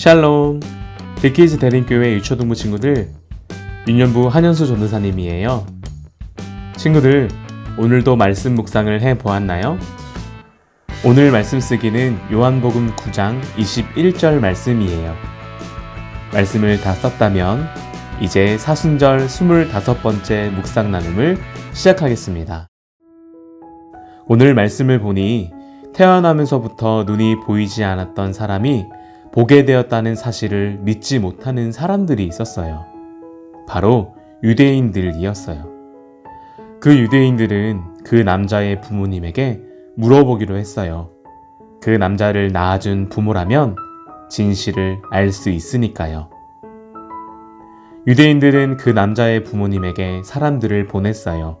샬롬. 데키즈 대림교회 유초등부 친구들 윤년부 한현수 전도사님이에요. 친구들 오늘도 말씀 묵상을 해 보았나요? 오늘 말씀 쓰기는 요한복음 9장 21절 말씀이에요. 말씀을 다 썼다면 이제 사순절 25번째 묵상 나눔을 시작하겠습니다. 오늘 말씀을 보니 태어나면서부터 눈이 보이지 않았던 사람이 보게 되었다는 사실을 믿지 못하는 사람들이 있었어요. 바로 유대인들이었어요. 그 유대인들은 그 남자의 부모님에게 물어보기로 했어요. 그 남자를 낳아준 부모라면 진실을 알 수 있으니까요. 유대인들은 그 남자의 부모님에게 사람들을 보냈어요.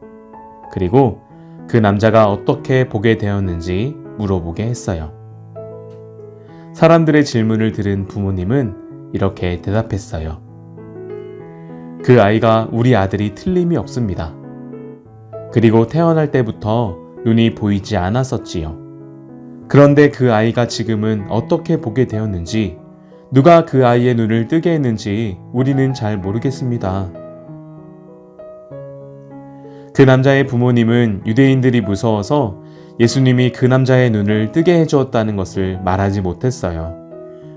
그리고 그 남자가 어떻게 보게 되었는지 물어보게 했어요. 사람들의 질문을 들은 부모님은 이렇게 대답했어요. 그 아이가 우리 아들이 틀림이 없습니다. 그리고 태어날 때부터 눈이 보이지 않았었지요. 그런데 그 아이가 지금은 어떻게 보게 되었는지, 누가 그 아이의 눈을 뜨게 했는지 우리는 잘 모르겠습니다. 그 남자의 부모님은 유대인들이 무서워서 예수님이 그 남자의 눈을 뜨게 해주었다는 것을 말하지 못했어요.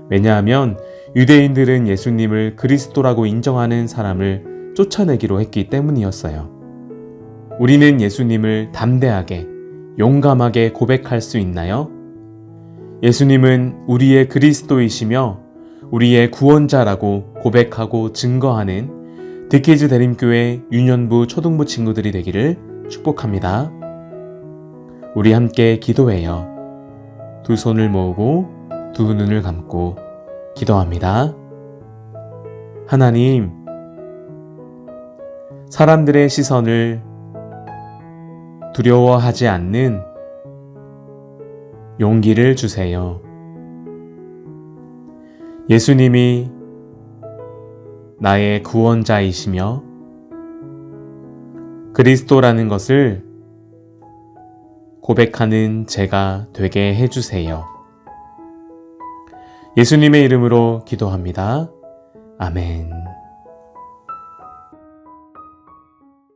왜냐하면 유대인들은 예수님을 그리스도라고 인정하는 사람을 쫓아내기로 했기 때문이었어요. 우리는 예수님을 담대하게, 용감하게 고백할 수 있나요? 예수님은 우리의 그리스도이시며 우리의 구원자라고 고백하고 증거하는 디키즈 대림교회 유년부 초등부 친구들이 되기를 축복합니다. 우리 함께 기도해요. 두 손을 모으고 두 눈을 감고 기도합니다. 하나님, 사람들의 시선을 두려워하지 않는 용기를 주세요. 예수님이 나의 구원자이시며 그리스도라는 것을 고백하는 제가 되게 해주세요. 예수님의 이름으로 기도합니다. 아멘.